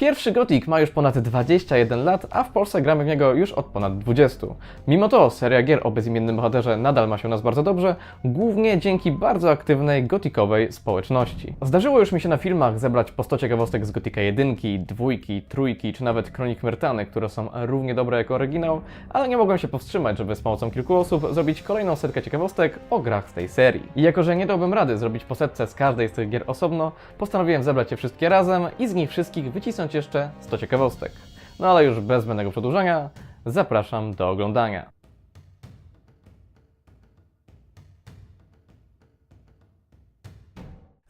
Pierwszy Gothic ma już ponad 21 lat, a w Polsce gramy w niego już od ponad 20. Mimo to seria gier o bezimiennym bohaterze nadal ma się u nas bardzo dobrze, głównie dzięki bardzo aktywnej gotikowej społeczności. Zdarzyło już mi się na filmach zebrać po 100 ciekawostek z Gotika 1, 2, trójki czy nawet Kronik Myrtany, które są równie dobre jak oryginał, ale nie mogłem się powstrzymać, żeby z pomocą kilku osób zrobić kolejną setkę ciekawostek o grach z tej serii. I jako, że nie dałbym rady zrobić po setce z każdej z tych gier osobno, postanowiłem zebrać je wszystkie razem i z nich wszystkich wycisnąć jeszcze 100 ciekawostek. No ale już bez zbędnego przedłużania, zapraszam do oglądania.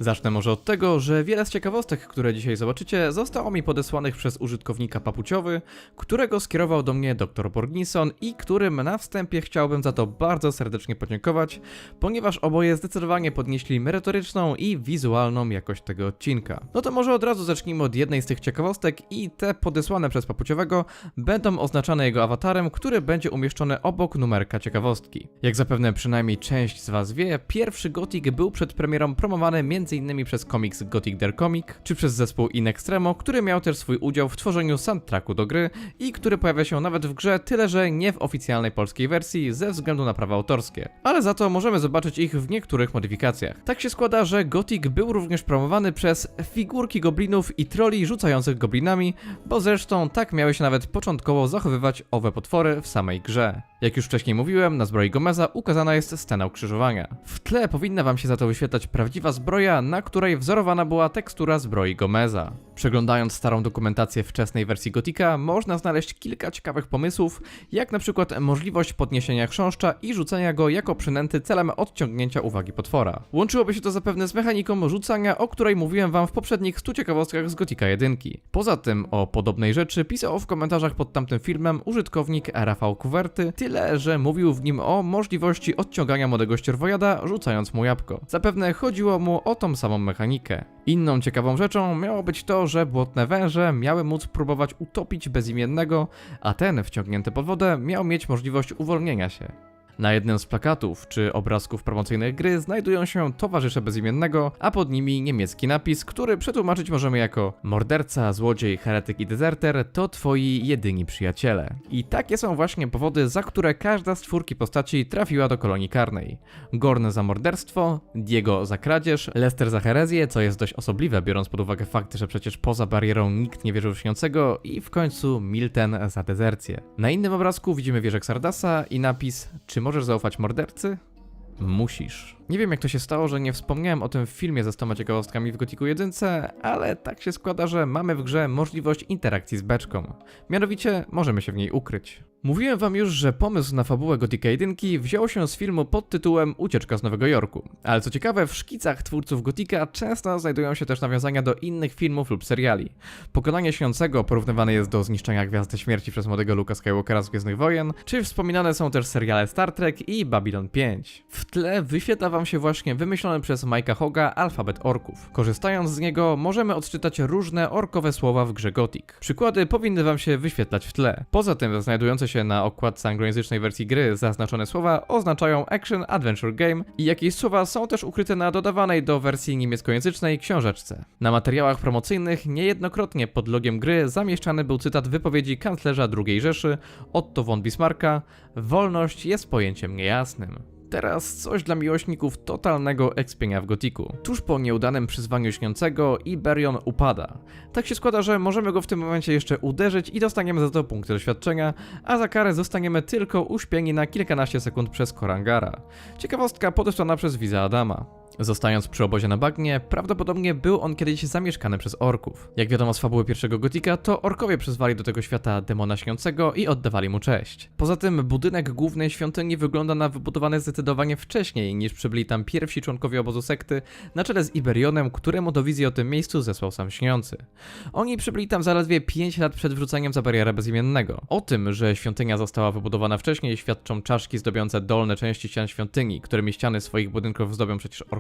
Zacznę może od tego, że wiele z ciekawostek, które dzisiaj zobaczycie, zostało mi podesłanych przez użytkownika papuciowy, którego skierował do mnie dr Borginson i którym na wstępie chciałbym za to bardzo serdecznie podziękować, ponieważ oboje zdecydowanie podnieśli merytoryczną i wizualną jakość tego odcinka. No to może od razu zacznijmy od jednej z tych ciekawostek i te podesłane przez papuciowego będą oznaczane jego awatarem, który będzie umieszczony obok numerka ciekawostki. Jak zapewne przynajmniej część z was wie, pierwszy Gothic był przed premierą promowany m.in. przez komiks Gothic Der Comic, czy przez zespół In Extremo, który miał też swój udział w tworzeniu soundtracku do gry i który pojawia się nawet w grze, tyle że nie w oficjalnej polskiej wersji ze względu na prawa autorskie. Ale za to możemy zobaczyć ich w niektórych modyfikacjach. Tak się składa, że Gothic był również promowany przez figurki goblinów i troli rzucających goblinami, bo zresztą tak miały się nawet początkowo zachowywać owe potwory w samej grze. Jak już wcześniej mówiłem, na zbroi Gomeza ukazana jest scena ukrzyżowania. W tle powinna wam się za to wyświetlać prawdziwa zbroja, na której wzorowana była tekstura zbroi Gomeza. Przeglądając starą dokumentację wczesnej wersji Gotika, można znaleźć kilka ciekawych pomysłów, jak na przykład możliwość podniesienia chrząszcza i rzucenia go jako przynęty celem odciągnięcia uwagi potwora. Łączyłoby się to zapewne z mechaniką rzucania, o której mówiłem wam w poprzednich 100 ciekawostkach z Gotika 1. Poza tym o podobnej rzeczy pisał w komentarzach pod tamtym filmem użytkownik Rafał Kuwerty, tyle że mówił w nim o możliwości odciągania młodego ścierwojada rzucając mu jabłko. Zapewne chodziło mu o tą samą mechanikę. Inną ciekawą rzeczą miało być to, że błotne węże miały móc próbować utopić bezimiennego, a ten wciągnięty pod wodę miał mieć możliwość uwolnienia się. Na jednym z plakatów czy obrazków promocyjnych gry znajdują się towarzysze bezimiennego, a pod nimi niemiecki napis, który przetłumaczyć możemy jako morderca, złodziej, heretyk i dezerter to twoi jedyni przyjaciele. I takie są właśnie powody, za które każda z czwórki postaci trafiła do kolonii karnej. Gorn za morderstwo, Diego za kradzież, Lester za herezję, co jest dość osobliwe biorąc pod uwagę fakt, że przecież poza barierą nikt nie wierzył w śniącego i w końcu Milten za dezercję. Na innym obrazku widzimy wieżę Xardasa i napis czy możesz zaufać mordercy? Musisz. Nie wiem jak to się stało, że nie wspomniałem o tym w filmie ze 100 ciekawostkami w Gotiku 1, ale tak się składa, że mamy w grze możliwość interakcji z beczką. Mianowicie możemy się w niej ukryć. Mówiłem wam już, że pomysł na fabułę Gotika 1 wziął się z filmu pod tytułem Ucieczka z Nowego Jorku. Ale co ciekawe, w szkicach twórców Gotika często znajdują się też nawiązania do innych filmów lub seriali. Pokonanie Śniącego porównywane jest do zniszczenia Gwiazdy Śmierci przez młodego Luka Skywalkera z Gwiezdnych Wojen, czy wspominane są też seriale Star Trek i Babylon 5. W tle wyświetla wam się właśnie wymyślony przez Mike'a Hoga alfabet orków. Korzystając z niego możemy odczytać różne orkowe słowa w grze Gothic. Przykłady powinny wam się wyświetlać w tle. Poza tym znajdujące się na okładce anglojęzycznej wersji gry zaznaczone słowa oznaczają Action Adventure Game i jakieś słowa są też ukryte na dodawanej do wersji niemieckojęzycznej książeczce. Na materiałach promocyjnych niejednokrotnie pod logiem gry zamieszczany był cytat wypowiedzi kanclerza II Rzeszy Otto von Bismarcka Wolność jest pojęciem niejasnym. Teraz coś dla miłośników totalnego ekspienia w gotiku. Tuż po nieudanym przyzwaniu śniącego Iberion upada. Tak się składa, że możemy go w tym momencie jeszcze uderzyć i dostaniemy za to punkty doświadczenia, a za karę zostaniemy tylko uśpieni na kilkanaście sekund przez Korangara. Ciekawostka podesłana przez Wiza Adama. Zostając przy obozie na bagnie, prawdopodobnie był on kiedyś zamieszkany przez orków. Jak wiadomo z fabuły pierwszego Gotika, to orkowie przyzwali do tego świata demona śniącego i oddawali mu cześć. Poza tym budynek głównej świątyni wygląda na wybudowany zdecydowanie wcześniej niż przybyli tam pierwsi członkowie obozu sekty, na czele z Iberionem, któremu do wizji o tym miejscu zesłał sam śniący. Oni przybyli tam zaledwie 5 lat przed wrzuceniem za barierę bezimiennego. O tym, że świątynia została wybudowana wcześniej świadczą czaszki zdobiące dolne części ścian świątyni, którymi ściany swoich budynków zdobią przecież orkowie,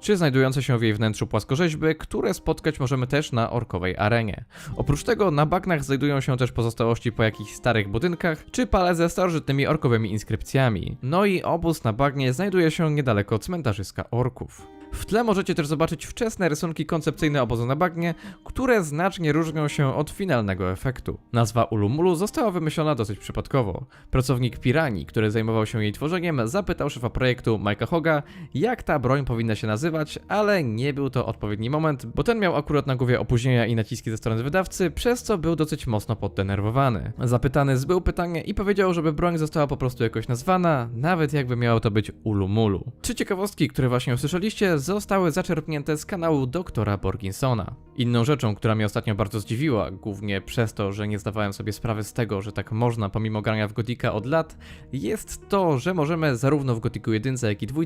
czy znajdujące się w jej wnętrzu płaskorzeźby, które spotkać możemy też na orkowej arenie. Oprócz tego na bagnach znajdują się też pozostałości po jakichś starych budynkach, czy pale ze starożytnymi orkowymi inskrypcjami. No i obóz na bagnie znajduje się niedaleko cmentarzyska orków. W tle możecie też zobaczyć wczesne rysunki koncepcyjne obozu na bagnie, które znacznie różnią się od finalnego efektu. Nazwa Ulumulu została wymyślona dosyć przypadkowo. Pracownik Pirani, który zajmował się jej tworzeniem, zapytał szefa projektu Mike'a Hoga, jak ta broń powinna się nazywać, ale nie był to odpowiedni moment, bo ten miał akurat na głowie opóźnienia i naciski ze strony wydawcy, przez co był dosyć mocno poddenerwowany. Zapytany zbył pytanie i powiedział, żeby broń została po prostu jakoś nazwana, nawet jakby miało to być Ulumulu. Trzy ciekawostki, które właśnie usłyszeliście, zostały zaczerpnięte z kanału doktora Borginsona. Inną rzeczą, która mnie ostatnio bardzo zdziwiła, głównie przez to, że nie zdawałem sobie sprawy z tego, że tak można pomimo grania w Gotika od lat, jest to, że możemy zarówno w Gotiku 1 jak i 2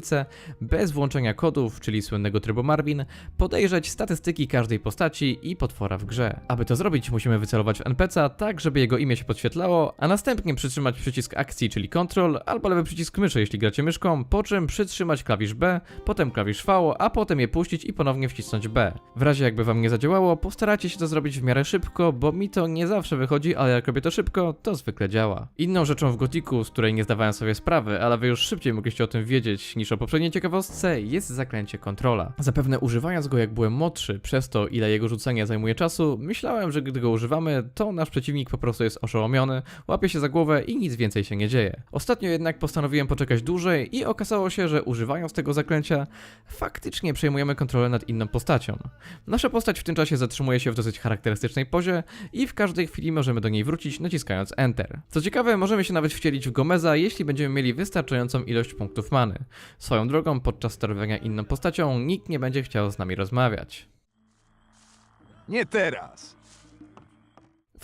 bez włączenia kodów, czyli słynnego trybu Marvin, podejrzeć statystyki każdej postaci i potwora w grze. Aby to zrobić, musimy wycelować w NPC'a tak, żeby jego imię się podświetlało, a następnie przytrzymać przycisk akcji, czyli Ctrl, albo lewy przycisk myszy, jeśli gracie myszką, po czym przytrzymać klawisz B, potem klawisz V, a potem je puścić i ponownie wcisnąć B. W razie jakby wam nie zadziałało, postarajcie się to zrobić w miarę szybko, bo mi to nie zawsze wychodzi, ale jak robię to szybko, to zwykle działa. Inną rzeczą w Gotiku, z której nie zdawałem sobie sprawy, ale wy już szybciej mogliście o tym wiedzieć niż o poprzedniej ciekawostce, jest zaklęcie kontrola. Zapewne używając go jak byłem młodszy, przez to ile jego rzucenie zajmuje czasu, myślałem, że gdy go używamy, to nasz przeciwnik po prostu jest oszołomiony, łapie się za głowę i nic więcej się nie dzieje. Ostatnio jednak postanowiłem poczekać dłużej i okazało się, że używając tego zaklęcia, faktycznie przejmujemy kontrolę nad inną postacią. Nasza postać w tym czasie zatrzymuje się w dosyć charakterystycznej pozie i w każdej chwili możemy do niej wrócić naciskając Enter. Co ciekawe, możemy się nawet wcielić w Gomeza, jeśli będziemy mieli wystarczającą ilość punktów many. Swoją drogą, podczas sterowania inną postacią, nikt nie będzie chciał z nami rozmawiać. Nie teraz.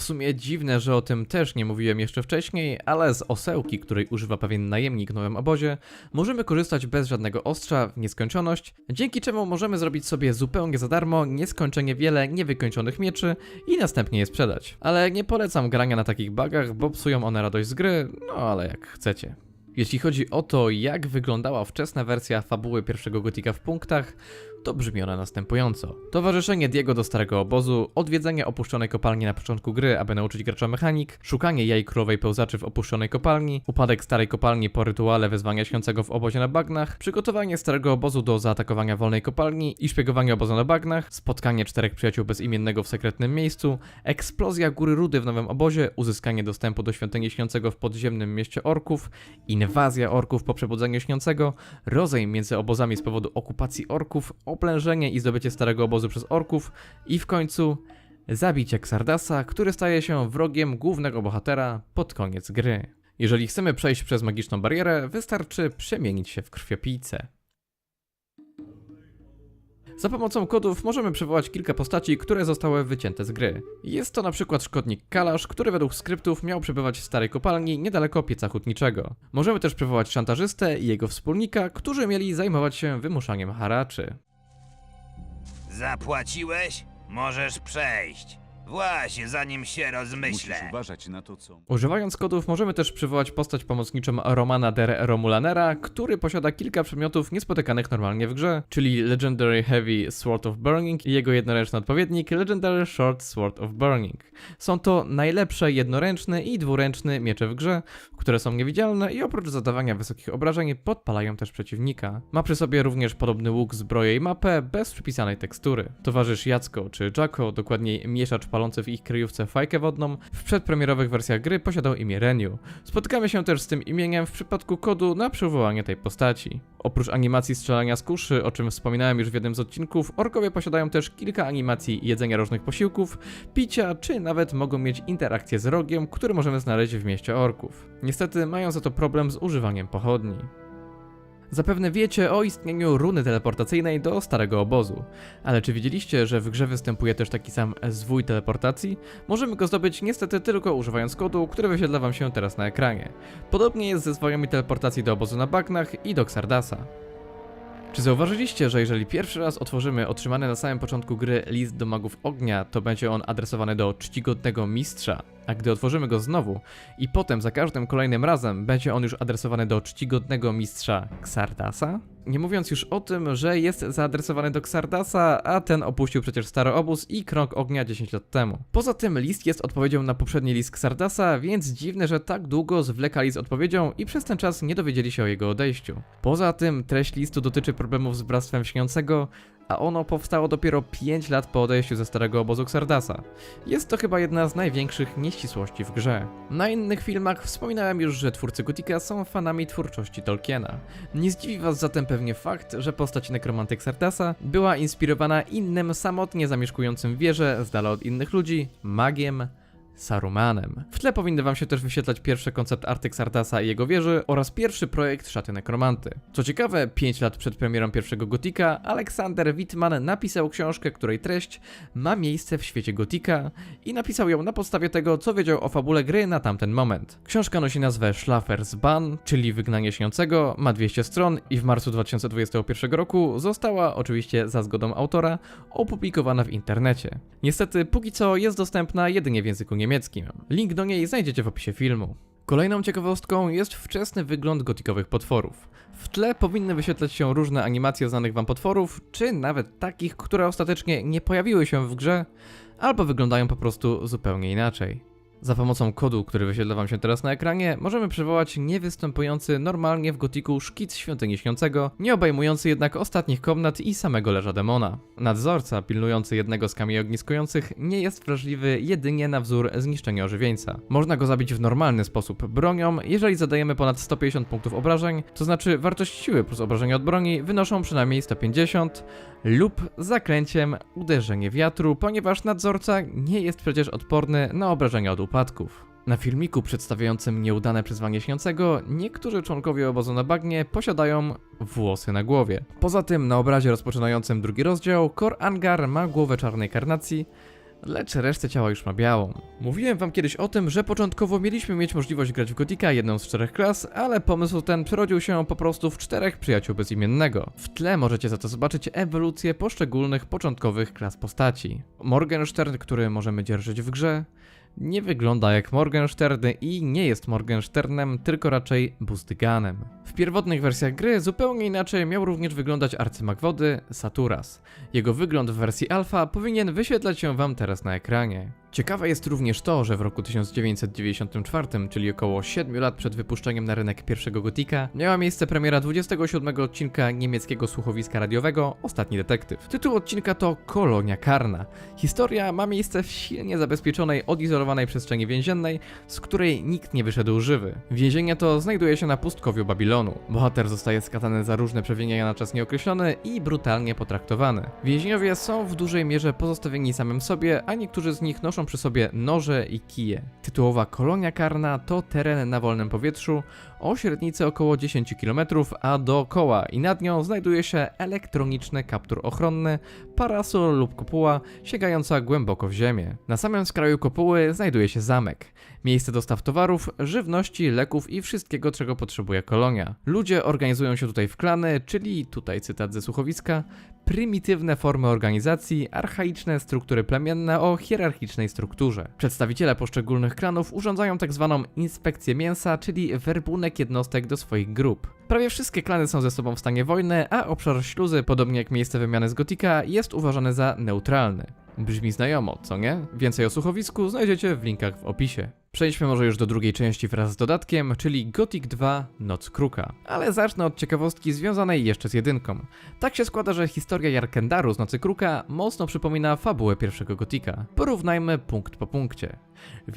W sumie dziwne, że o tym też nie mówiłem jeszcze wcześniej, ale z osełki, której używa pewien najemnik w nowym obozie, możemy korzystać bez żadnego ostrza w nieskończoność, dzięki czemu możemy zrobić sobie zupełnie za darmo nieskończenie wiele niewykończonych mieczy i następnie je sprzedać. Ale nie polecam grania na takich bagach, bo psują one radość z gry, no ale jak chcecie. Jeśli chodzi o to, jak wyglądała wczesna wersja fabuły pierwszego Gotika w punktach, to brzmi ona następująco. Towarzyszenie Diego do starego obozu, odwiedzenie opuszczonej kopalni na początku gry, aby nauczyć gracza mechanik, szukanie jaj królowej pełzaczy w opuszczonej kopalni, upadek starej kopalni po rytuale wezwania śniącego w obozie na bagnach, przygotowanie starego obozu do zaatakowania wolnej kopalni i szpiegowanie obozu na bagnach, spotkanie czterech przyjaciół bezimiennego w sekretnym miejscu, eksplozja góry rudy w nowym obozie, uzyskanie dostępu do świątyni śniącego w podziemnym mieście orków, inwazja orków po przebudzeniu śniącego, rozejm między obozami z powodu okupacji orków, oplężenie i zdobycie starego obozu przez orków i w końcu zabicie Xardasa, który staje się wrogiem głównego bohatera pod koniec gry. Jeżeli chcemy przejść przez magiczną barierę, wystarczy przemienić się w krwiopijcę. Za pomocą kodów możemy przywołać kilka postaci, które zostały wycięte z gry. Jest to na przykład szkodnik Kalasz, który według skryptów miał przebywać w starej kopalni niedaleko pieca hutniczego. Możemy też przywołać szantażystę i jego wspólnika, którzy mieli zajmować się wymuszaniem haraczy. Zapłaciłeś? Możesz przejść. Właśnie, zanim się rozmyślę. Musisz uważać na to, co. Używając kodów możemy też przywołać postać pomocniczą Romana der Romulanera, który posiada kilka przedmiotów niespotykanych normalnie w grze, czyli Legendary Heavy Sword of Burning i jego jednoręczny odpowiednik Legendary Short Sword of Burning. Są to najlepsze jednoręczne i dwuręczne miecze w grze, które są niewidzialne i oprócz zadawania wysokich obrażeń podpalają też przeciwnika. Ma przy sobie również podobny łuk, zbroję i mapę bez przypisanej tekstury. Towarzysz Jacko czy Jacko, dokładniej mieszacz palący w ich kryjówce fajkę wodną, w przedpremierowych wersjach gry posiadał imię Reniu. Spotykamy się też z tym imieniem w przypadku kodu na przywołanie tej postaci. Oprócz animacji strzelania z kuszy, o czym wspominałem już w jednym z odcinków, orkowie posiadają też kilka animacji jedzenia różnych posiłków, picia, czy nawet mogą mieć interakcję z rogiem, który możemy znaleźć w mieście orków. Niestety mają za to problem z używaniem pochodni. Zapewne wiecie o istnieniu runy teleportacyjnej do starego obozu. Ale czy wiedzieliście, że w grze występuje też taki sam zwój teleportacji? Możemy go zdobyć niestety tylko używając kodu, który wyświetla wam się teraz na ekranie. Podobnie jest ze zwojami teleportacji do obozu na bagnach i do Xardasa. Czy zauważyliście, że jeżeli pierwszy raz otworzymy otrzymany na samym początku gry list do magów ognia, to będzie on adresowany do czcigodnego mistrza, A gdy otworzymy go znowu i potem za każdym kolejnym razem będzie on już adresowany do czcigodnego mistrza Xardasa, nie mówiąc już o tym, że jest zaadresowany do Xardasa, a ten opuścił przecież stary obóz i krąg ognia 10 lat temu. Poza tym list jest odpowiedzią na poprzedni list Xardasa, więc dziwne, że tak długo zwlekali z odpowiedzią i przez ten czas nie dowiedzieli się o jego odejściu. Poza tym treść listu dotyczy problemów z Bractwem Śniącego, a ono powstało dopiero 5 lat po odejściu ze starego obozu Xardasa. Jest to chyba jedna z największych nieścisłości w grze. Na innych filmach wspominałem już, że twórcy Gotika są fanami twórczości Tolkiena. Nie zdziwi was zatem pewnie fakt, że postać nekromanty Xardasa była inspirowana innym, samotnie zamieszkującym wieżę, z dala od innych ludzi, magiem, Sarumanem. W tle powinny wam się też wyświetlać pierwszy koncept arty Xardasa i jego wieży oraz pierwszy projekt Szaty Nekromanty. Co ciekawe, 5 lat przed premierą pierwszego Gotika, Aleksander Wittmann napisał książkę, której treść ma miejsce w świecie Gotika i napisał ją na podstawie tego, co wiedział o fabule gry na tamten moment. Książka nosi nazwę Schlafers Ban, czyli Wygnanie Śniącego, ma 200 stron i w marcu 2021 roku została, oczywiście za zgodą autora, opublikowana w internecie. Niestety, póki co jest dostępna jedynie w języku niemieckim. Link do niej znajdziecie w opisie filmu. Kolejną ciekawostką jest wczesny wygląd gotikowych potworów. W tle powinny wyświetlać się różne animacje znanych wam potworów, czy nawet takich, które ostatecznie nie pojawiły się w grze, albo wyglądają po prostu zupełnie inaczej. Za pomocą kodu, który wyświetla wam się teraz na ekranie, możemy przywołać niewystępujący normalnie w gotiku szkic świątyni śniącego, nie obejmujący jednak ostatnich komnat i samego leża demona. Nadzorca, pilnujący jednego z kamieni ogniskujących, nie jest wrażliwy jedynie na wzór zniszczenia ożywieńca. Można go zabić w normalny sposób bronią, jeżeli zadajemy ponad 150 punktów obrażeń, to znaczy wartość siły plus obrażenia od broni wynoszą przynajmniej 150, lub zaklęciem uderzenie wiatru, ponieważ nadzorca nie jest przecież odporny na obrażenia od upadków. Na filmiku przedstawiającym nieudane przyzwanie śniącego, niektórzy członkowie obozu na bagnie posiadają włosy na głowie. Poza tym, na obrazie rozpoczynającym drugi rozdział, Kor Angar ma głowę czarnej karnacji, lecz resztę ciała już ma białą. Mówiłem wam kiedyś o tym, że początkowo mieliśmy mieć możliwość grać w Gotika jedną z czterech klas, ale pomysł ten przerodził się po prostu w czterech przyjaciół bezimiennego. W tle możecie za to zobaczyć ewolucję poszczególnych początkowych klas postaci. Morgenstern, który możemy dzierżyć w grze, nie wygląda jak Morgenstern i nie jest Morgensternem, tylko raczej Buzdyganem. W pierwotnych wersjach gry zupełnie inaczej miał również wyglądać arcymag wody Saturas. Jego wygląd w wersji alfa powinien wyświetlać się wam teraz na ekranie. Ciekawe jest również to, że w roku 1994, czyli około 7 lat przed wypuszczeniem na rynek pierwszego Gotika, miała miejsce premiera 27 odcinka niemieckiego słuchowiska radiowego Ostatni Detektyw. Tytuł odcinka to Kolonia Karna. Historia ma miejsce w silnie zabezpieczonej, odizolowanej przestrzeni więziennej, z której nikt nie wyszedł żywy. Więzienie to znajduje się na pustkowiu Babilonu. Bohater zostaje skazany za różne przewinienia na czas nieokreślony i brutalnie potraktowany. Więźniowie są w dużej mierze pozostawieni samym sobie, a niektórzy z nich noszą przy sobie noże i kije. Tytułowa kolonia karna to teren na wolnym powietrzu o średnicy około 10 km, a dookoła i nad nią znajduje się elektroniczny kaptur ochronny, parasol lub kopuła sięgająca głęboko w ziemię. Na samym skraju kopuły znajduje się zamek. Miejsce dostaw towarów, żywności, leków i wszystkiego, czego potrzebuje kolonia. Ludzie organizują się tutaj w klany, czyli tutaj cytat ze słuchowiska, prymitywne formy organizacji, archaiczne struktury plemienne o hierarchicznej strukturze. Przedstawiciele poszczególnych klanów urządzają tak zwaną inspekcję mięsa, czyli werbunek jednostek do swoich grup. Prawie wszystkie klany są ze sobą w stanie wojny, a obszar śluzy, podobnie jak miejsce wymiany z Gotika, jest uważany za neutralny. Brzmi znajomo, co nie? Więcej o słuchowisku znajdziecie w linkach w opisie. Przejdźmy może już do drugiej części wraz z dodatkiem, czyli Gothic 2 Noc Kruka. Ale zacznę od ciekawostki związanej jeszcze z jedynką. Tak się składa, że historia Jarkendaru z Nocy Kruka mocno przypomina fabułę pierwszego Gotika. Porównajmy punkt po punkcie. W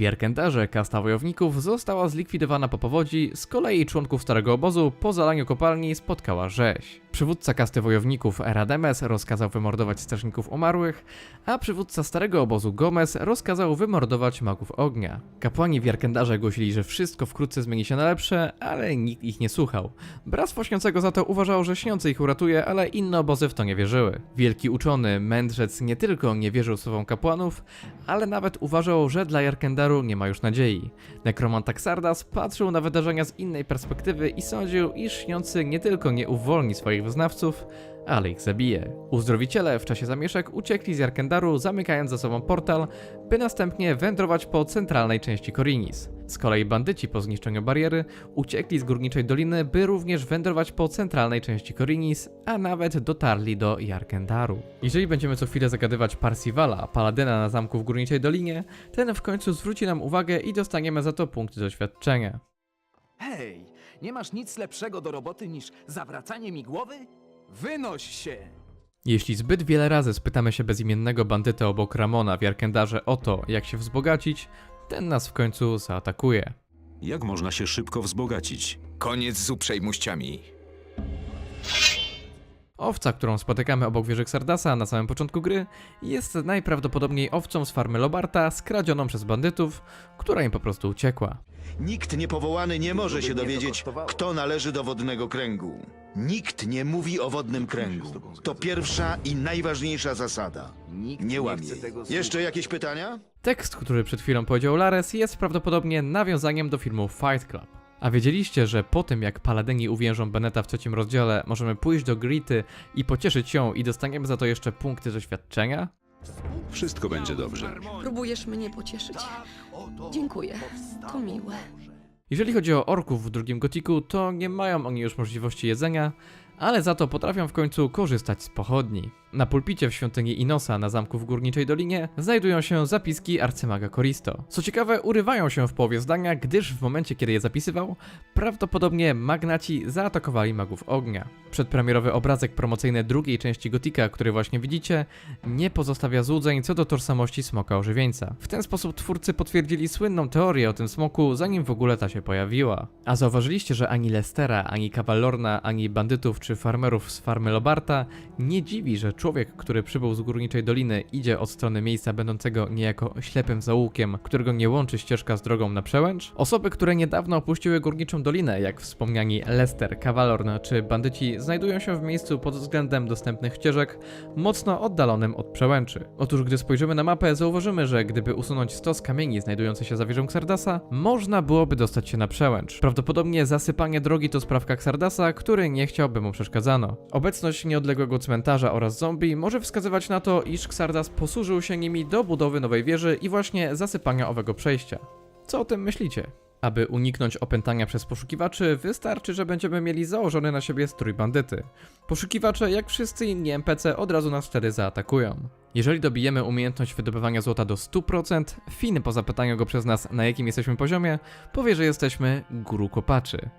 kasta wojowników została zlikwidowana po powodzi, z kolei członków starego obozu po zalaniu kopalni spotkała rzeź. Przywódca kasty wojowników Erademes rozkazał wymordować strażników umarłych, a przywódca starego obozu Gomez rozkazał wymordować magów ognia. Kapłani w Jarkendarze głosili, że wszystko wkrótce zmieni się na lepsze, ale nikt ich nie słuchał. Bractwo Śniącego za to uważało, że Śniący ich uratuje, ale inne obozy w to nie wierzyły. Wielki uczony, mędrzec nie tylko nie wierzył słowom kapłanów, ale nawet uważał, że dla Jarkendaru nie ma już nadziei. Nekromant Xardas patrzył na wydarzenia z innej perspektywy i sądził, iż Śniący nie tylko nie uwolni swoich wyznawców, ale ich zabije. Uzdrowiciele w czasie zamieszek uciekli z Jarkendaru, zamykając za sobą portal, by następnie wędrować po centralnej części Korinis. Z kolei bandyci po zniszczeniu bariery uciekli z Górniczej Doliny, by również wędrować po centralnej części Korinis, a nawet dotarli do Jarkendaru. Jeżeli będziemy co chwilę zagadywać Parsivala, paladyna na zamku w Górniczej Dolinie, ten w końcu zwróci nam uwagę i dostaniemy za to punkty doświadczenia. Hej, nie masz nic lepszego do roboty niż zawracanie mi głowy? Wynoś się! Jeśli zbyt wiele razy spytamy się bezimiennego bandytę obok Ramona w Jarkendarze o to, jak się wzbogacić, ten nas w końcu zaatakuje. Jak można się szybko wzbogacić? Koniec z uprzejmościami. Owca, którą spotykamy obok wieży Xardasa na samym początku gry, jest najprawdopodobniej owcą z farmy Lobarta, skradzioną przez bandytów, która im po prostu uciekła. Nikt niepowołany nie może się dowiedzieć, kto należy do wodnego kręgu. Nikt nie mówi o wodnym kręgu. To pierwsza i najważniejsza zasada. Nie łamie. jej. Jeszcze jakieś pytania? Tekst, który przed chwilą powiedział Lares, jest prawdopodobnie nawiązaniem do filmu Fight Club. A wiedzieliście, że po tym jak Paladyni uwiężą Beneta w trzecim rozdziale, możemy pójść do Grity i pocieszyć ją i dostaniemy za to jeszcze punkty doświadczenia? Wszystko będzie dobrze. Próbujesz mnie pocieszyć. Dziękuję. To miłe. Jeżeli chodzi o orków w drugim gotiku, to nie mają oni już możliwości jedzenia, ale za to potrafią w końcu korzystać z pochodni. Na pulpicie w świątyni Inosa na zamku w Górniczej Dolinie znajdują się zapiski arcymaga Koristo. Co ciekawe, urywają się w połowie zdania, gdyż w momencie, kiedy je zapisywał, prawdopodobnie magnaci zaatakowali magów ognia. Przedpremierowy obrazek promocyjny drugiej części Gotika, który właśnie widzicie, nie pozostawia złudzeń co do tożsamości smoka ożywieńca. W ten sposób twórcy potwierdzili słynną teorię o tym smoku, zanim w ogóle ta się pojawiła. A zauważyliście, że ani Lestera, ani Kawalorna, ani bandytów czy farmerów z farmy Lobarta nie dziwi, że człowiek, który przybył z Górniczej Doliny idzie od strony miejsca będącego niejako ślepym zaułkiem, którego nie łączy ścieżka z drogą na przełęcz? Osoby, które niedawno opuściły Górniczą Dolinę, jak wspomniani Lester, Kawalorn czy bandyci, znajdują się w miejscu pod względem dostępnych ścieżek mocno oddalonym od przełęczy. Otóż gdy spojrzymy na mapę, zauważymy, że gdyby usunąć stos kamieni znajdujący się za wieżą Xardasa, można byłoby dostać się na przełęcz. Prawdopodobnie zasypanie drogi to sprawka Xardasa, który nie chciałby mu przeszkadzano. Obecność nieodległego cmentarza oraz zombie może wskazywać na to, iż Xardas posłużył się nimi do budowy nowej wieży i właśnie zasypania owego przejścia. Co o tym myślicie? Aby uniknąć opętania przez poszukiwaczy, wystarczy, że będziemy mieli założony na siebie strój bandyty. Poszukiwacze, jak wszyscy inni NPC, od razu nas wtedy zaatakują. Jeżeli dobijemy umiejętność wydobywania złota do 100%, Finn po zapytaniu go przez nas, na jakim jesteśmy poziomie, powie, że jesteśmy guru kopaczy.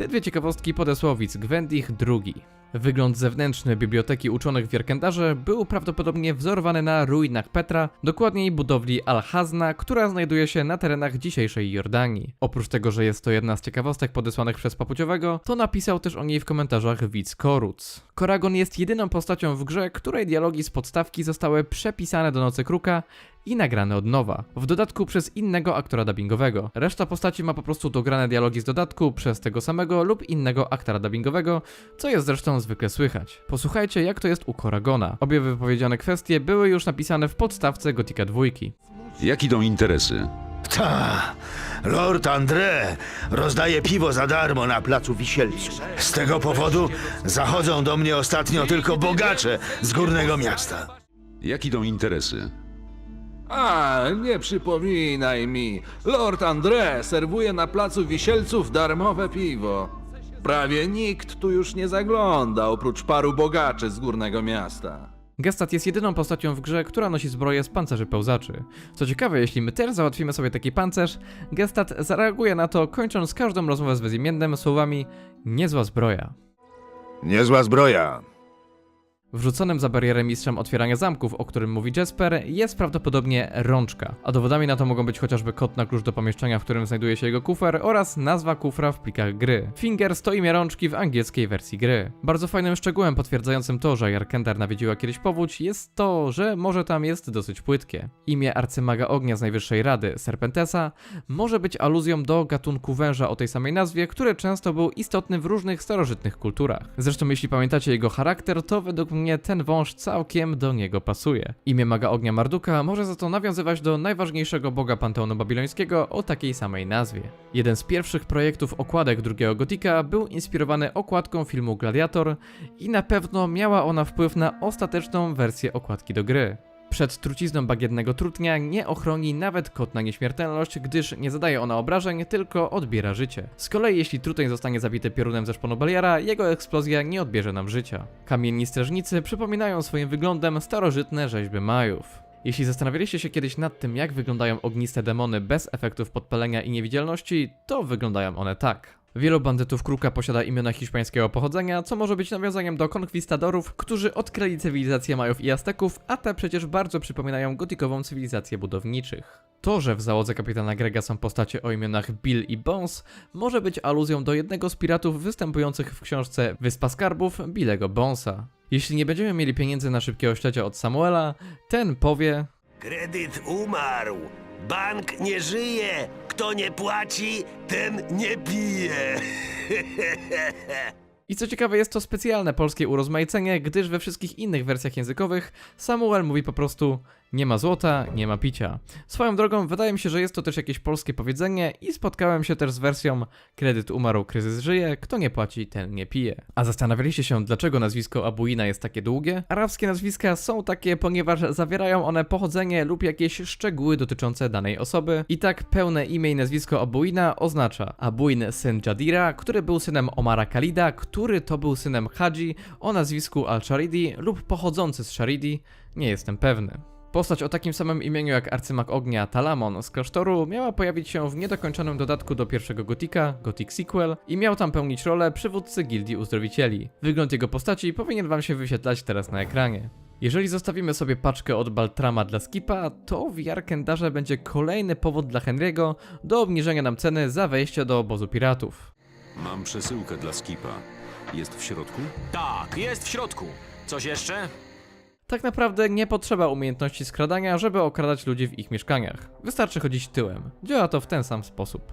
Te dwie ciekawostki podesłał widz Gwendich II. Wygląd zewnętrzny biblioteki uczonych w Jarkendarze był prawdopodobnie wzorowany na ruinach Petra, dokładniej budowli Al-Hazna, która znajduje się na terenach dzisiejszej Jordanii. Oprócz tego, że jest to jedna z ciekawostek podesłanych przez Papuciowego, to napisał też o niej w komentarzach widz Koruc. Koragon jest jedyną postacią w grze, której dialogi z podstawki zostały przepisane do Nocy Kruka i nagrane od nowa. W dodatku przez innego aktora dubbingowego. Reszta postaci ma po prostu dograne dialogi z dodatku przez tego samego lub innego aktora dubbingowego, co jest zresztą zwykle słychać. Posłuchajcie jak to jest u Koragona. Obie wypowiedziane kwestie były już napisane w podstawce Gotika 2. Jak idą interesy? Ta, Lord André rozdaje piwo za darmo na placu Wisielców. Z tego powodu zachodzą do mnie ostatnio tylko bogacze z górnego miasta. Jak idą interesy? A, nie przypominaj mi. Lord André serwuje na placu Wisielców darmowe piwo. Prawie nikt tu już nie zagląda, oprócz paru bogaczy z górnego miasta. Gestat jest jedyną postacią w grze, która nosi zbroję z pancerzy pełzaczy. Co ciekawe, jeśli my też załatwimy sobie taki pancerz, Gestat zareaguje na to, kończąc każdą rozmowę z bezimiennym słowami niezła zbroja. Niezła zbroja. Wrzuconym za barierę mistrzem otwierania zamków, o którym mówi Jasper, jest prawdopodobnie rączka, a dowodami na to mogą być chociażby kod na klucz do pomieszczenia, w którym znajduje się jego kufer oraz nazwa kufra w plikach gry. Fingers to imię rączki w angielskiej wersji gry. Bardzo fajnym szczegółem potwierdzającym to, że Jarkendar nawiedziła kiedyś powódź jest to, że morze tam jest dosyć płytkie. Imię arcymaga ognia z Najwyższej Rady, Serpentesa, może być aluzją do gatunku węża o tej samej nazwie, który często był istotny w różnych starożytnych kulturach. Zresztą jeśli pamiętacie jego charakter, to według mnie ten wąż całkiem do niego pasuje. Imię maga ognia Marduka może za to nawiązywać do najważniejszego boga panteonu babilońskiego o takiej samej nazwie. Jeden z pierwszych projektów okładek drugiego Gotika był inspirowany okładką filmu Gladiator i na pewno miała ona wpływ na ostateczną wersję okładki do gry. Przed trucizną bagiennego trutnia nie ochroni nawet kot na nieśmiertelność, gdyż nie zadaje ona obrażeń, tylko odbiera życie. Z kolei jeśli truteń zostanie zabity piorunem ze szponu jego eksplozja nie odbierze nam życia. Kamienni strażnicy przypominają swoim wyglądem starożytne rzeźby Majów. Jeśli zastanawialiście się kiedyś nad tym, jak wyglądają ogniste demony bez efektów podpalenia i niewidzialności, to wyglądają one tak. Wielu bandytów kruka posiada imiona hiszpańskiego pochodzenia, co może być nawiązaniem do konkwistadorów, którzy odkryli cywilizację Majów i Azteków, a te przecież bardzo przypominają gotikową cywilizację budowniczych. To, że w załodze kapitana Grega są postacie o imionach Bill i Bones, może być aluzją do jednego z piratów występujących w książce Wyspa Skarbów Billego Bonesa. Jeśli nie będziemy mieli pieniędzy na szybkiego śledzia od Samuela, ten powie, Kredyt umarł. Bank nie żyje. Kto nie płaci, ten nie pije. I co ciekawe, jest to specjalne polskie urozmaicenie, gdyż we wszystkich innych wersjach językowych Samuel mówi po prostu nie ma złota, nie ma picia. Swoją drogą, wydaje mi się, że jest to też jakieś polskie powiedzenie i spotkałem się też z wersją kredyt umarł, kryzys żyje, kto nie płaci, ten nie pije. A zastanawialiście się, dlaczego nazwisko Abuina jest takie długie? Arabskie nazwiska są takie, ponieważ zawierają one pochodzenie lub jakieś szczegóły dotyczące danej osoby. I tak pełne imię i nazwisko Abuina oznacza Abuin syn Jadira, który był synem Omara Khalida, który to był synem Hadzi o nazwisku Al-Sharidi lub pochodzący z Sharidi, nie jestem pewny. Postać o takim samym imieniu jak arcymak ognia Talamon z klasztoru miała pojawić się w niedokończonym dodatku do pierwszego Gotika, Gothic Sequel, i miał tam pełnić rolę przywódcy gildii uzdrowicieli. Wygląd jego postaci powinien wam się wyświetlać teraz na ekranie. Jeżeli zostawimy sobie paczkę od Baltrama dla Skipa, to w Jarkendarze będzie kolejny powód dla Henry'ego do obniżenia nam ceny za wejście do obozu piratów. Mam przesyłkę dla Skipa. Jest w środku? Tak, jest w środku. Coś jeszcze? Tak naprawdę nie potrzeba umiejętności skradania, żeby okradać ludzi w ich mieszkaniach. Wystarczy chodzić tyłem. Działa to w ten sam sposób.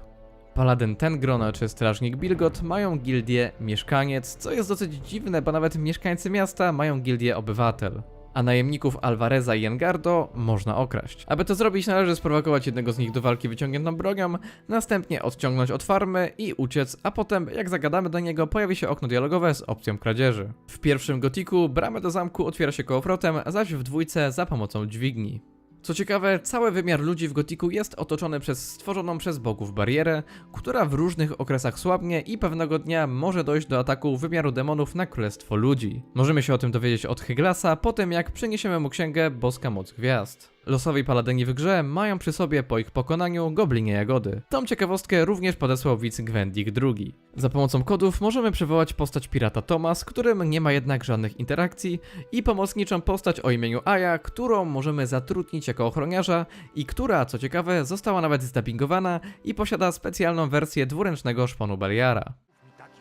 Paladyn Tengrona czy Strażnik Bilgot mają gildię Mieszkaniec, co jest dosyć dziwne, bo nawet mieszkańcy miasta mają gildię Obywatel. A najemników Alvareza i Engardo można okraść. Aby to zrobić, należy sprowokować jednego z nich do walki wyciągniętą bronią, następnie odciągnąć od farmy i uciec, a potem, jak zagadamy do niego, pojawi się okno dialogowe z opcją kradzieży. W pierwszym gotiku bramę do zamku otwiera się kołowrotem, zaś w dwójce za pomocą dźwigni. Co ciekawe, cały wymiar ludzi w Gotiku jest otoczony przez stworzoną przez bogów barierę, która w różnych okresach słabnie i pewnego dnia może dojść do ataku wymiaru demonów na królestwo ludzi. Możemy się o tym dowiedzieć od Hyglasa po tym, jak przyniesiemy mu księgę Boska Moc Gwiazd. Losowi paladyni w grze mają przy sobie po ich pokonaniu goblinie jagody. Tą ciekawostkę również podesłał widz Gwendik II. Za pomocą kodów możemy przywołać postać pirata Toma, z którym nie ma jednak żadnych interakcji i pomocniczą postać o imieniu Aya, którą możemy zatrudnić jako ochroniarza i która, co ciekawe, została nawet zdubbingowana i posiada specjalną wersję dwuręcznego szponu Beliara.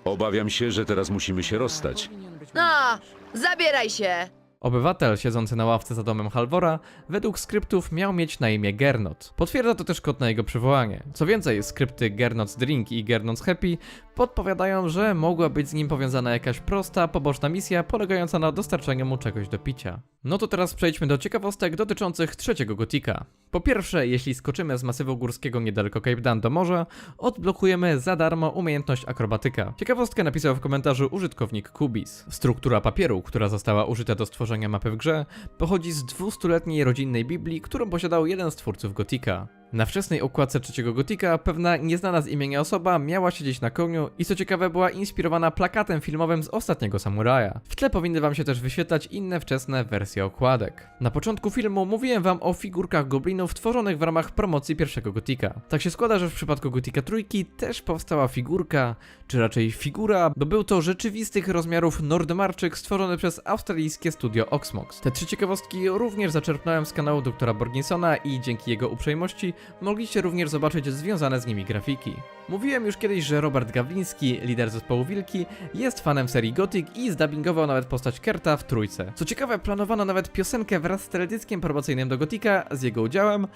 Obawiam się, że teraz musimy się rozstać. No, zabieraj się! Obywatel siedzący na ławce za domem Halvora według skryptów miał mieć na imię Gernot. Potwierdza to też kod na jego przywołanie. Co więcej, skrypty Gernot's Drink i Gernot's Happy podpowiadają, że mogła być z nim powiązana jakaś prosta, poboczna misja polegająca na dostarczeniu mu czegoś do picia. No to teraz przejdźmy do ciekawostek dotyczących trzeciego gotika. Po pierwsze, jeśli skoczymy z masywu górskiego niedaleko Cape Dan do morza, odblokujemy za darmo umiejętność akrobatyka. Ciekawostkę napisał w komentarzu użytkownik Kubis. Struktura papieru, która została użyta do stworzenia mapy w grze, pochodzi z 200-letniej rodzinnej Biblii, którą posiadał jeden z twórców Gotika. Na wczesnej okładce trzeciego Gotika pewna nieznana z imienia osoba miała siedzieć na koniu i co ciekawe była inspirowana plakatem filmowym z Ostatniego Samuraja. W tle powinny wam się też wyświetlać inne wczesne wersje okładek. Na początku filmu mówiłem wam o figurkach goblinów tworzonych w ramach promocji pierwszego Gotika. Tak się składa, że w przypadku Gotika trójki też powstała figurka, czy raczej figura, bo był to rzeczywistych rozmiarów Nordmarczyk stworzony przez australijskie studio Oxmox. Te trzy ciekawostki również zaczerpnąłem z kanału doktora Borginsona i dzięki jego uprzejmości mogliście również zobaczyć związane z nimi grafiki. Mówiłem już kiedyś, że Robert Gawliński, lider zespołu Wilki, jest fanem serii Gothic i zdubbingował nawet postać Kerta w trójce. Co ciekawe, planowano nawet piosenkę wraz z teledyskiem promocyjnym do Gotika z jego udziałem,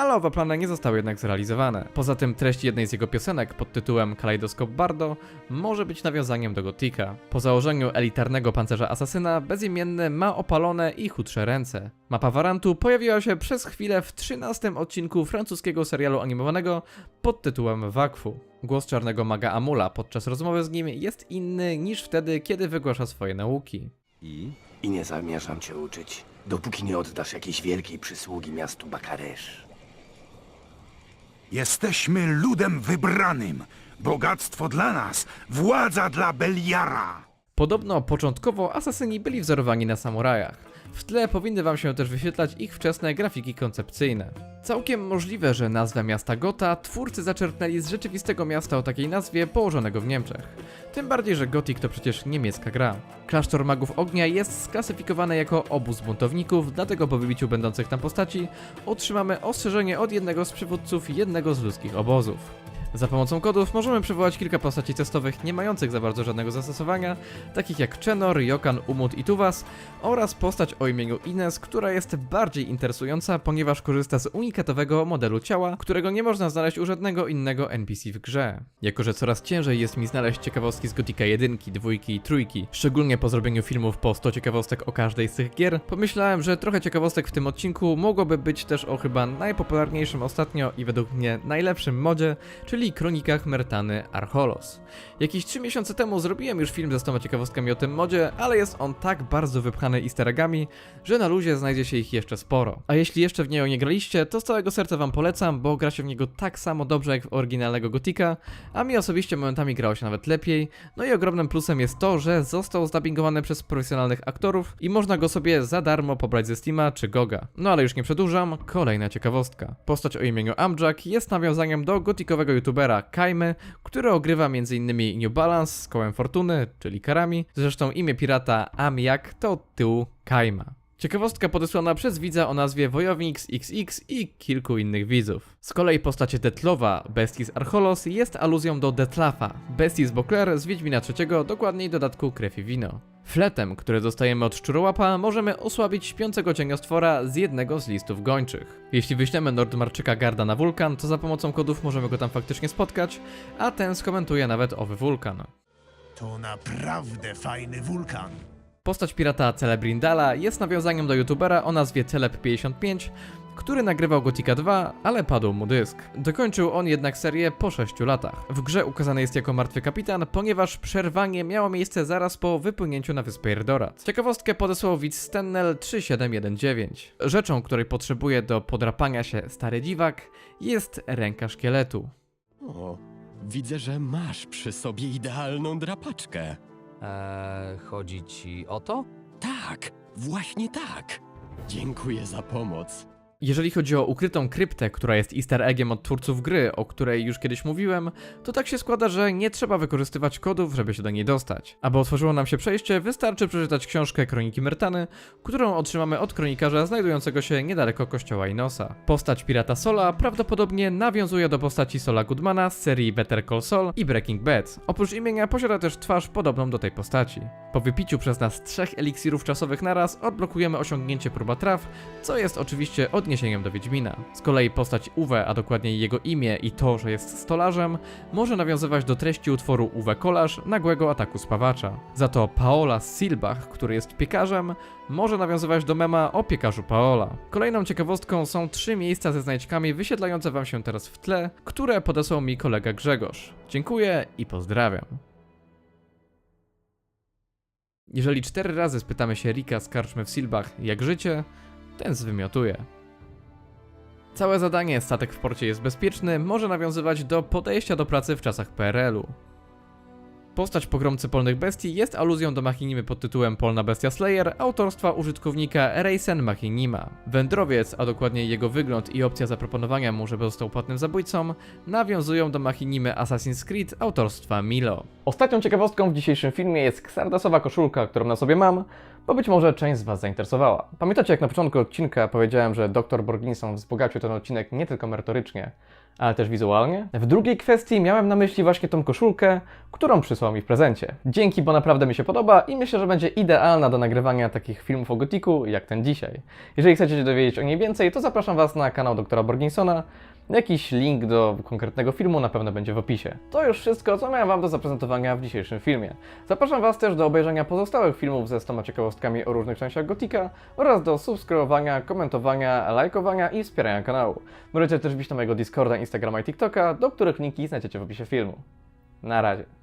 ale owe plany nie zostały jednak zrealizowane. Poza tym treść jednej z jego piosenek pod tytułem Kalejdoskop Bardo może być nawiązaniem do Gotika. Po założeniu elitarnego pancerza asasyna, bezimienny ma opalone i chudsze ręce. Mapa Warantu pojawiła się przez chwilę w 13 odcinku francuskiego serialu animowanego pod tytułem Wakfu. Głos czarnego maga Amula podczas rozmowy z nim jest inny niż wtedy, kiedy wygłasza swoje nauki. I? I nie zamierzam cię uczyć, dopóki nie oddasz jakiejś wielkiej przysługi miastu Bakaresz. Jesteśmy ludem wybranym. Bogactwo dla nas, władza dla Beliara. Podobno początkowo asasyni byli wzorowani na samurajach. W tle powinny wam się też wyświetlać ich wczesne grafiki koncepcyjne. Całkiem możliwe, że nazwę miasta Gotha twórcy zaczerpnęli z rzeczywistego miasta o takiej nazwie położonego w Niemczech. Tym bardziej, że Gothic to przecież niemiecka gra. Klasztor Magów Ognia jest sklasyfikowany jako obóz buntowników, dlatego po wybiciu będących tam postaci otrzymamy ostrzeżenie od jednego z przywódców jednego z ludzkich obozów. Za pomocą kodów możemy przywołać kilka postaci testowych nie mających za bardzo żadnego zastosowania, takich jak Chenor, Jokan, Umut i Tuwas oraz postać o imieniu Ines, która jest bardziej interesująca, ponieważ korzysta z unikatowego modelu ciała, którego nie można znaleźć u żadnego innego NPC w grze. Jako, że coraz ciężej jest mi znaleźć ciekawostki z Gotika 1, 2 i 3, szczególnie po zrobieniu filmów po 100 ciekawostek o każdej z tych gier, pomyślałem, że trochę ciekawostek w tym odcinku mogłoby być też o chyba najpopularniejszym ostatnio i według mnie najlepszym modzie, czyli Kronikach Mertany Archolos. Jakieś 3 miesiące temu zrobiłem już film ze 100 ciekawostkami o tym modzie, ale jest on tak bardzo wypchany easter eggami, że na luzie znajdzie się ich jeszcze sporo. A jeśli jeszcze w niego nie graliście, to z całego serca wam polecam, bo gra się w niego tak samo dobrze jak w oryginalnego Gotika, a mi osobiście momentami grało się nawet lepiej. No i ogromnym plusem jest to, że został zdubbingowany przez profesjonalnych aktorów i można go sobie za darmo pobrać ze Steama czy Goga. No ale już nie przedłużam, kolejna ciekawostka. Postać o imieniu Amjack jest nawiązaniem do gotikowego youtubera Kaimy, który ogrywa m.in. New Balance z kołem fortuny, czyli karami. Zresztą imię pirata Amiak to od tyłu Kaima. Ciekawostka podesłana przez widza o nazwie Wojownik XX i kilku innych widzów. Z kolei postać Detlowa, bestii z Archolos, jest aluzją do Detlafa, bestii z Bokler z Wiedźmina III, dokładniej dodatku Krew i Wino. Fletem, który dostajemy od Szczurołapa, możemy osłabić śpiącego cieniostwora z jednego z listów gończych. Jeśli wyślemy Nordmarczyka Garda na wulkan, to za pomocą kodów możemy go tam faktycznie spotkać, a ten skomentuje nawet owy wulkan. To naprawdę fajny wulkan. Postać pirata Celebrindala jest nawiązaniem do youtubera o nazwie Celeb55, który nagrywał Gotika 2, ale padł mu dysk. Dokończył on jednak serię po 6 latach. W grze ukazany jest jako martwy kapitan, ponieważ przerwanie miało miejsce zaraz po wypłynięciu na wyspę Erdorat. Ciekawostkę podesłał widz Stennel 3719. Rzeczą, której potrzebuje do podrapania się stary dziwak, jest ręka szkieletu. O, widzę, że masz przy sobie idealną drapaczkę. Eee, chodzi ci o to? Tak, właśnie tak. Dziękuję za pomoc. Jeżeli chodzi o ukrytą kryptę, która jest easter eggiem od twórców gry, o której już kiedyś mówiłem, to tak się składa, że nie trzeba wykorzystywać kodów, żeby się do niej dostać. Aby otworzyło nam się przejście, wystarczy przeczytać książkę Kroniki Mertany, którą otrzymamy od kronikarza znajdującego się niedaleko kościoła Inosa. Postać pirata Sola prawdopodobnie nawiązuje do postaci Sola Goodmana z serii Better Call Saul i Breaking Bad. Oprócz imienia posiada też twarz podobną do tej postaci. Po wypiciu przez nas trzech eliksirów czasowych naraz odblokujemy osiągnięcie próba traw, co jest oczywiście odniesieniem do Wiedźmina. Z kolei postać Uwe, a dokładniej jego imię i to, że jest stolarzem, może nawiązywać do treści utworu Uwe Kolarz nagłego ataku spawacza. Za to Paola Silbach, który jest piekarzem, może nawiązywać do mema o piekarzu Paola. Kolejną ciekawostką są trzy miejsca ze znajdźkami wyświetlające wam się teraz w tle, które podesłał mi kolega Grzegorz. Dziękuję i pozdrawiam. Jeżeli cztery razy spytamy się Rika z karczmy w Silbach, jak życie, ten zwymiotuje. Całe zadanie Statek w porcie jest bezpieczny może nawiązywać do podejścia do pracy w czasach PRL-u. Postać pogromcy polnych bestii jest aluzją do machinimy pod tytułem Polna Bestia Slayer autorstwa użytkownika Reisen Machinima. Wędrowiec, a dokładniej jego wygląd i opcja zaproponowania mu, żeby został płatnym zabójcą, nawiązują do machinimy Assassin's Creed autorstwa Milo. Ostatnią ciekawostką w dzisiejszym filmie jest ksardasowa koszulka, którą na sobie mam, bo być może część z Was zainteresowała. Pamiętacie, jak na początku odcinka powiedziałem, że dr Borginson wzbogacił ten odcinek nie tylko merytorycznie, ale też wizualnie? W drugiej kwestii miałem na myśli właśnie tą koszulkę, którą przysłał mi w prezencie. Dzięki, bo naprawdę mi się podoba i myślę, że będzie idealna do nagrywania takich filmów o gotiku, jak ten dzisiaj. Jeżeli chcecie się dowiedzieć o niej więcej, to zapraszam Was na kanał doktora Borginsona. Jakiś link do konkretnego filmu na pewno będzie w opisie. To już wszystko, co miałem Wam do zaprezentowania w dzisiejszym filmie. Zapraszam Was też do obejrzenia pozostałych filmów ze 100 ciekawostkami o różnych częściach Gotika oraz do subskrybowania, komentowania, lajkowania i wspierania kanału. Możecie też wbić na mojego Discorda, Instagrama i TikToka, do których linki znajdziecie w opisie filmu. Na razie.